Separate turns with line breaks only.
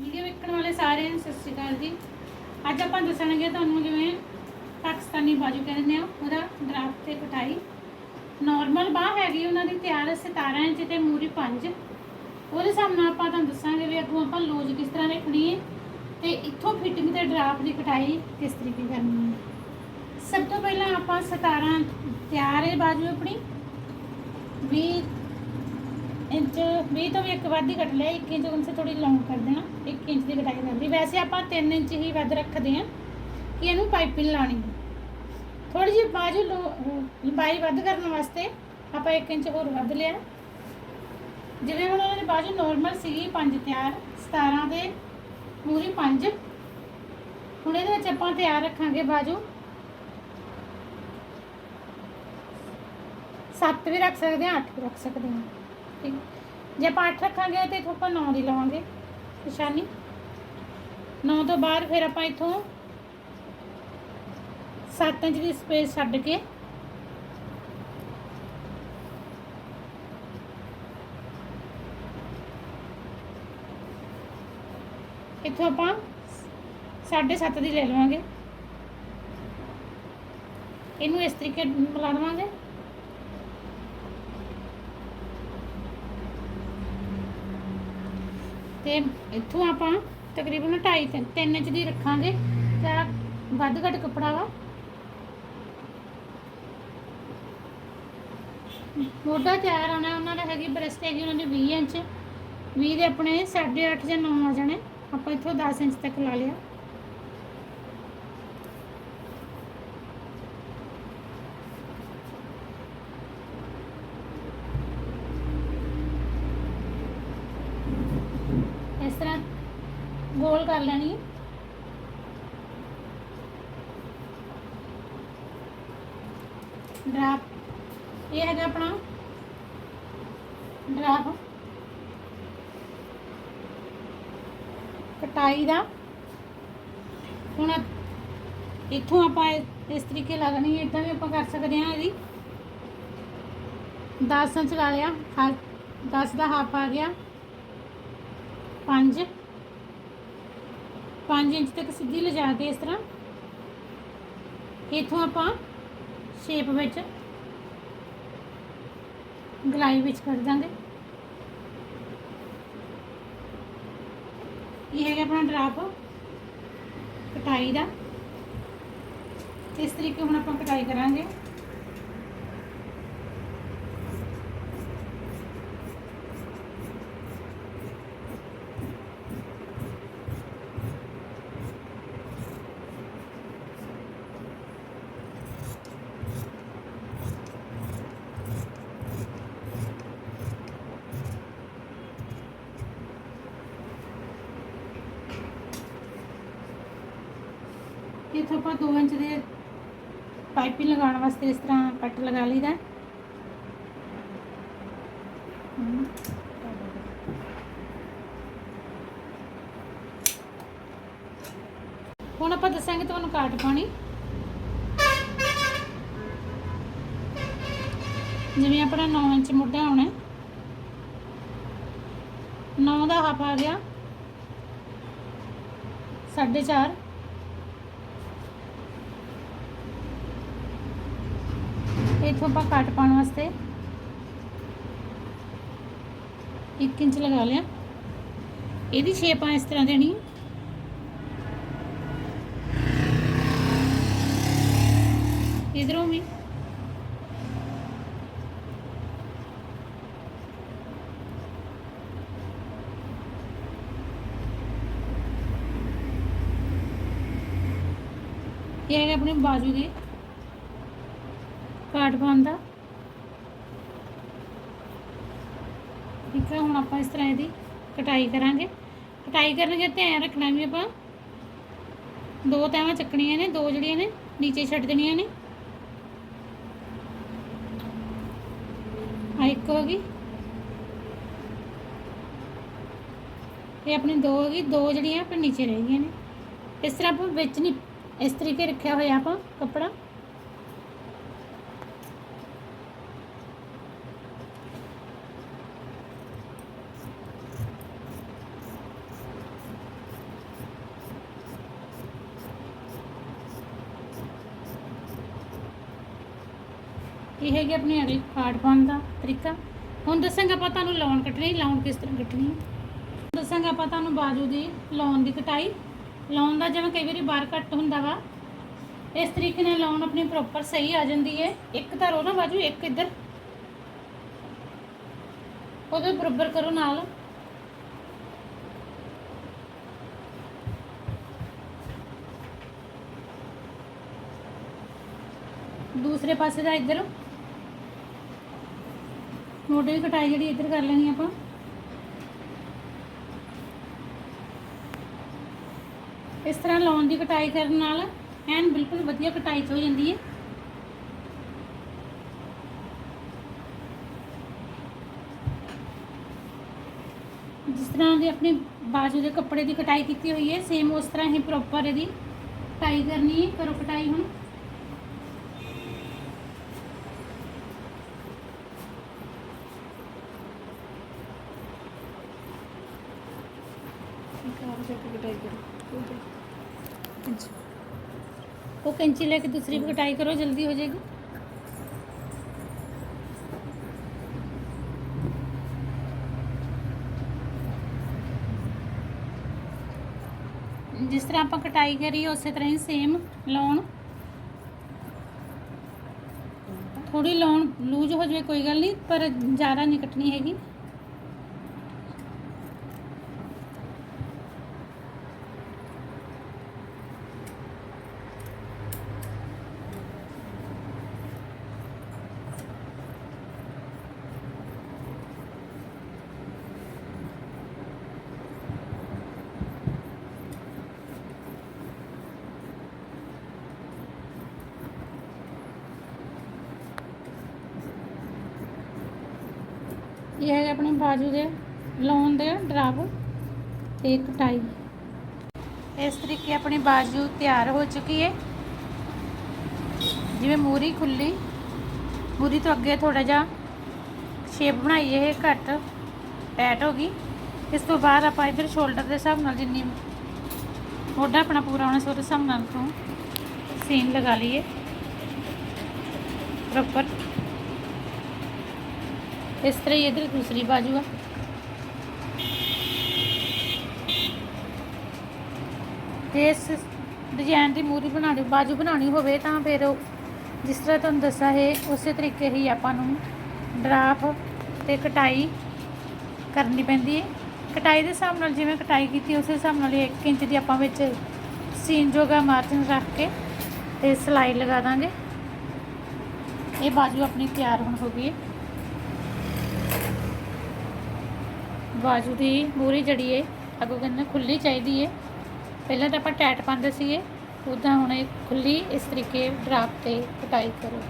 Video ਵੇਖਣ ਵਾਲੇ ਸਾਰਿਆਂ ਨੂੰ ਸਤਿ ਸ਼੍ਰੀ ਅਕਾਲ ਜੀ। ਅੱਜ ਆਪਾਂ ਦੱਸਣਗੇ ਤੁਹਾਨੂੰ ਜਿਵੇਂ ਪਾਕਿਸਤਾਨੀ ਬਾਜੂ ਕਹਿੰਦੇ ਆ, ਉਹਦਾ ਡਰਾਫਟ ਤੇ ਕਟਾਈ। ਨਾਰਮਲ ਬਾਹ ਹੈਗੀ ਉਹਨਾਂ ਦੀ ਤਿਆਰ 17 ਇੰਚ ਤੇ ਮੂਰੀ 5 ਉਹਦੇ ਹਿਸਾਬ ਨਾਲ ਆਪਾਂ ਤੁਹਾਨੂੰ ਦੱਸਾਂਗੇ ਵੀ ਅੱਗੋਂ ਆਪਾਂ ਲੋਜ ਕਿਸ ਤਰ੍ਹਾਂ ਰੱਖਣੀ ਹੈ ਤੇ ਇੱਥੋਂ ਫਿਟਿੰਗ ਤੇ ਡਰਾਫਟ ਦੀ ਕਟਾਈ ਕਿਸ ਤਰੀਕੇ ਕਰਨੀ ਹੈ ਸਭ ਤੋਂ ਪਹਿਲਾਂ ਆਪਾਂ 17 ਤਿਆਰ ਹੈ ਬਾਜੂ ਆਪਣੀ। 20 ਇੰਚ 20 ਤੋਂ ਵੀ ਇੱਕ ਵੱਧ ਹੀ ਕੱਟ ਲਿਆ 1 ਇੰਚ ਕਮ ਸੇ ਥੋੜੀ ਲੌਂਗ ਕਰ ਦੇਣਾ 1 ਇੰਚ ਦੀ ਕਟਾਈ ਜਾਂਦੀ ਵੈਸੇ ਆਪਾਂ 3 ਇੰਚ ਹੀ ਵੱਧ ਰੱਖਦੇ ਆ ਕਿ ਇਹਨੂੰ ਪਾਈਪਿੰਗ ਲਾਣੀ ਥੋੜੀ ਜਿਹੀ ਬਾਜੂ ਲੰਬਾਈ ਵੱਧ ਕਰਨ ਵਾਸਤੇ ਆਪਾਂ 1 ਇੰਚ ਹੋਰ ਵੱਧ ਲਿਆ। ਜਿਵੇਂ ਹੁਣ ਇਹਦੀ ਬਾਜੂ ਨਾਰਮਲ ਸੀਗੀ 5 ਤਿਆਰ 17 ਦੇ ਪੂਰੀ 5 ਹੁਣ ਇਹਦੇ ਵਿੱਚ ਆਪਾਂ ਤਿਆਰ ਰੱਖਾਂਗੇ ਬਾਜੂ। 7 ਵੀ ਰੱਖ ਸਕਦੇ ਆ 8 ਵੀ ਰੱਖ ਸਕਦੇ ਆ 3 ਜੇ ਆਪਾਂ ਅੱਠ ਰੱਖਾਂਗੇ ਤੇ ਇੱਥੋਂ ਆਪਾਂ ਨੌ ਦੀ ਲਵਾਂਗੇ। ਨਿਸ਼ਾਨੀ। ਨੌ ਤੋਂ ਬਾਅਦ ਫਿਰ ਆਪਾਂ ਇੱਥੋਂ 7 ਇੰਚ ਦੀ ਸਪੇਸ ਛੱਡ ਕੇ ਇੱਥੋਂ ਆਪਾਂ 7.5 ਦੀ ਲੈ ਲਵਾਂਗੇ। ਇਹਨੂੰ ਇਸ ਤਰੀਕੇ ਮਿਲਾ ਦਵਾਂਗੇ ਤੇ ਇੱਥੋਂ ਆਪਾਂ ਤਕਰੀਬਨ 2.5 3 ਇੰਚ ਦੀ ਰੱਖਾਂਗੇ। ਤਾਂ ਵੱਧ ਘੱਟ ਕੱਪੜਾ ਵਾ। ਮੋਢਾ ਤਿਆਰ ਆਉਣਾ, ਉਹਨਾਂ ਦਾ ਹੈਗੀ ਬ੍ਰੈਸਟ ਹੈਗੀ ਉਹਨਾਂ ਦੀ 20 ਇੰਚ। 20 ਦੇ ਆਪਣੇ 8.5 ਜਾਂ 9 ਆ ਜਾਣੇ। ਆਪਾਂ ਇੱਥੋਂ 10 ਇੰਚ ਤੱਕ ਲਾ ਲਿਆ ਇਸ ਤਰ੍ਹਾਂ ਗੋਲ ਕਰ ਲੈਣੀ ਹੈ। ਡਰਾਪ। ਇਹ ਹੈਗਾ ਆਪਣਾ। ਡਰਾਪ। ਕਟਾਈ ਦਾ। ਹੁਣ ਇੱਥੋਂ ਆਪਾਂ ਇਹ- ਇਸ ਤਰੀਕੇ ਲੱਗਣੀ ਹੈ। ਇਦਾਂ ਵੀ ਆਪਾਂ ਕਰ ਸਕਦੇ ਹਾਂ ਇਹਦੀ। 10 ਇੰਚ ਲਾ ਲਿਆ। 10 ਦਾ ਹਾਫ ਆ ਗਿਆ। 5 5 ਇੰਚ ਤੱਕ ਸਿੱਧੀ ਲਿਜਾ ਕੇ ਇਸ ਤਰ੍ਹਾਂ। ਇਥੋਂ ਆਪਾਂ ਸ਼ੇਪ ਵਿੱਚ ਗਲਾਈ ਵਿੱਚ ਕਰ ਦਾਂਗੇ। ਇਹ ਹੈਗਾ ਆਪਣਾ ਡਰਾਪ ਕਟਾਈ ਦਾ। ਇਸ ਤਰੀਕੇ ਹੁਣ ਆਪਾਂ ਕਟਾਈ ਕਰਾਂਗੇ। ਇੱਥੋਂ ਆਪਾਂ 2 ਇੰਚ ਦੇ ਪਾਈਪਿੰਗ ਲਗਾਉਣ ਵਾਸਤੇ ਇਸ ਤਰ੍ਹਾਂ ਕੱਟ ਲਗਾ ਲਈਦਾ ਹੁਣ ਆਪਾਂ ਦੱਸਾਂਗੇ ਤੁਹਾਨੂੰ ਕਾਟ ਪਾਣੀ ਜਿਵੇਂ ਆਪਣਾ 9 ਇੰਚ ਮੁੱਢਾ ਹੋਣਾ 9 ਦਾ ਹਾਫ ਆ ਗਿਆ। 4.5 ਇਥੋਂ ਆਪਾਂ ਕੱਟ ਪਾਉਣ ਵਾਸਤੇ 1 ਇੰਚ ਲਗਾ ਲਿਆ। ਇਹਦੀ ਸ਼ੇਪ ਆ ਇਸ ਤਰ੍ਹਾਂ ਦੇਣੀ। ਹੈ। ਇਧਰੋਂ ਵੀ। ਇਹ ਹੈਗਾ ਆਪਣੇ ਬਾਜੂ ਦੇ। ਕਾਟ ਦਾ ਠੀਕ ਹੈ ਹੁਣ ਆਪਾਂ ਇਸ ਤਰ੍ਹਾਂ ਇਹਦੀ ਕਟਾਈ ਕਰਾਂਗੇ। ਕਟਾਈ ਕਰਨਗੇ ਧਿਆਨ ਰੱਖਣਾ ਵੀ ਆਪਾਂ। ਦੋ ਤੈਵਾਂ ਚੱਕਣੀਆਂ ਨੇ, ਦੋ ਜਿਹੜੀਆਂ ਨੇ, ਨੀਚੇ ਛੱਡ ਦੇਣੀਆਂ ਨੇ। ਆ ਇੱਕ ਹੋ ਗਈ। ਇਹ ਆਪਣੀ ਦੋ ਹੋ ਗਈ, ਦੋ ਜਿਹੜੀਆਂ ਆਪਾਂ ਨੀਚੇ ਰਹਿ ਗਈਆਂ ਨੇ। ਇਸ ਤਰ੍ਹਾਂ ਆਪਾਂ ਵਿੱਚ ਨਹੀਂ ਇਸ ਤਰੀਕੇ ਰੱਖਿਆ ਹੋਇਆ ਆਪਾਂ ਕੱਪੜਾ। ਇਹ ਹੈਗੀ ਆਪਣੀ ਅਗਲੀ ਕਾਰਡ ਪਾਉਣ ਦਾ ਤਰੀਕਾ? ਹੁਣ ਦੱਸਾਂਗਾ ਆਪਾਂ ਤੁਹਾਨੂੰ ਲਾਉਣ ਕੱਟਣੀ ਲਾਉਣ ਕਿਸ ਤਰ੍ਹਾਂ ਕੱਟਣੀ ਹੈ। ਦੱਸਾਂਗਾ ਆਪਾਂ ਤੁਹਾਨੂੰ ਬਾਜੂ ਦੀ ਲਾਉਣ ਦੀ ਕਟਾਈ। ਲਾਉਣ ਦਾ ਜਿਵੇਂ ਕਈ ਵਾਰੀ ਬਾਹਰ ਕੱਟ ਹੁੰਦਾ ਵਾ, ਇਸ ਤਰੀਕੇ ਨਾਲ ਲਾਉਣ ਆਪਣੀ ਪ੍ਰੋਪਰ ਸਹੀ ਆ ਜਾਂਦੀ ਹੈ। ਇੱਕ ਧਰੋ ਨਾ ਬਾਜੂ, ਇੱਕ ਇੱਧਰ। ਉਹਦੇ ਬਰਾਬਰ ਕਰੋ ਨਾਲ। ਦੂਸਰੇ ਪਾਸੇ ਦਾ ਇੱਧਰ। ਮੋਢੇ ਦੀ ਕਟਾਈ ਜਿਹੜੀ ਇੱਧਰ ਕਰ ਲੈਣੀ ਆਪਾਂ। ਇਸ ਤਰ੍ਹਾਂ ਲਾਉਣ ਦੀ ਕਟਾਈ ਕਰਨ ਨਾਲ ਐਨ ਬਿਲਕੁਲ ਵਧੀਆ ਕਟਾਈ ਹੋ ਜਾਂਦੀ ਹੈ ਜਿਸ ਤਰ੍ਹਾਂ ਦੀ ਆਪਣੇ ਬਾਜੂ ਦੇ ਕੱਪੜੇ ਦੀ ਕਟਾਈ ਕੀਤੀ ਹੋਈ ਹੈ ਸੇਮ ਉਸ ਤਰ੍ਹਾਂ ਹੀ ਪ੍ਰੋਪਰ ਇਹਦੀ ਕਟਾਈ ਕਰਨੀ ਹੈ ਕਰੋ ਕਟਾਈ ਹੁਣ। ਉਹ ਕੈਂਚੀ ਲੈ ਕੇ ਦੂਸਰੀ ਵੀ ਕਟਾਈ ਕਰੋ ਜਲਦੀ ਹੋ ਜਾਏਗੀ ਜਿਸ ਤਰ੍ਹਾਂ ਆਪਾਂ ਕਟਾਈ ਕਰੀ ਉਸੇ ਤਰ੍ਹਾਂ ਹੀ ਸੇਮ ਲਾਉਣ ਥੋੜੀ ਲਾਉਣ ਲੂਜ ਹੋ ਜਾਵੇ ਕੋਈ ਗੱਲ ਨਹੀਂ ਪਰ ਜ਼ਿਆਦਾ ਨਹੀਂ ਕੱਟਣੀ ਹੈਗੀ ਇਹ ਹੈ ਆਪਣੇ ਬਾਜੂ ਦੇ ਲਾਉਣ ਦੇ ਡਰਾਬ ਤੇ ਕਟਾਈ ਇਸ ਤਰੀਕੇ ਆਪਣੀ ਬਾਜੂ ਤਿਆਰ ਹੋ ਚੁੱਕੀ ਹੈ ਜਿਵੇਂ ਮੂਰੀ ਖੁੱਲੀ, ਮੂਰੀ ਤੋਂ ਅੱਗੇ ਥੋੜਾ ਜਿਹਾ ਸ਼ੇਪ ਬਣਾਈ ਇਹ ਘੱਟ ਟੈਟ ਹੋ ਗਈ। ਇਸ ਤੋਂ ਬਾਅਦ ਆਪਾਂ ਇਧਰ ਸ਼ੋਲਡਰ ਦੇ ਹਿਸਾਬ ਨਾਲ ਜਿੰਨੀ ਮੋਢਾ ਆਪਣਾ ਪੂਰਾ ਹੋਣਾ ਸੀ, ਉਹਦੇ ਹਿਸਾਬ ਨਾਲ ਤੋਂ ਸੀਨ ਲਗਾ ਲਈਏ। ਪ੍ਰੋਪਰ ਇਸ ਤਰ੍ਹਾਂ ਹੀ ਇਧਰ ਦੂਸਰੀ ਬਾਜੂ ਆ। ਤੇ ਇਸ ਡਿਜ਼ਾਈਨ ਦੀ ਮੂਰੀ ਬਣਾਉਣੀ, ਬਾਜੂ ਬਣਾਉਣੀ ਹੋਵੇ ਤਾਂ ਫਿਰ ਜਿਸ ਤਰ੍ਹਾਂ ਤੁਹਾਨੂੰ ਦੱਸਿਆ ਹੈ ਉਸੇ ਤਰੀਕੇ ਹੀ ਆਪਾਂ ਨੂੰ ਡਰਾਫ ਤੇ ਕਟਾਈ ਕਰਨੀ ਪੈਂਦੀ ਹੈ। ਕਟਾਈ ਦੇ ਹਿਸਾਬ ਨਾਲ ਜਿਵੇਂ ਕਟਾਈ ਕੀਤੀ, ਉਸੇ ਹਿਸਾਬ ਨਾਲ ਹੀ 1 ਇੰਚ ਦੀ ਆਪਾਂ ਵਿੱਚ ਸੀਨ ਜੋਗਾ ਮਾਰਜਨ ਰੱਖ ਕੇ ਤੇ ਸਿਲਾਈ ਲਗਾ ਦਾਂਗੇ। ਇਹ ਬਾਜੂ ਆਪਣੀ ਤਿਆਰ ਹੁਣ ਹੋ ਗਈ ਹੈ। ਬਾਜੂ ਦੀ ਮੂਰੀ ਜੜੀ ਹੈ ਅੱਗੋਂ ਕਹਿੰਦੇ ਖੁੱਲੀ ਚਾਹੀਦੀ ਹੈ ਪਹਿਲਾਂ ਤਾਂ ਆਪਾਂ ਟੈਟ ਪਾਉਂਦੇ ਸੀਗੇ ਉਦਾਂ ਹੁਣ ਇਹ ਖੁੱਲੀ ਇਸ ਤਰੀਕੇ ਡਰਾਪ ਤੇ ਕਟਾਈ ਕਰੋ।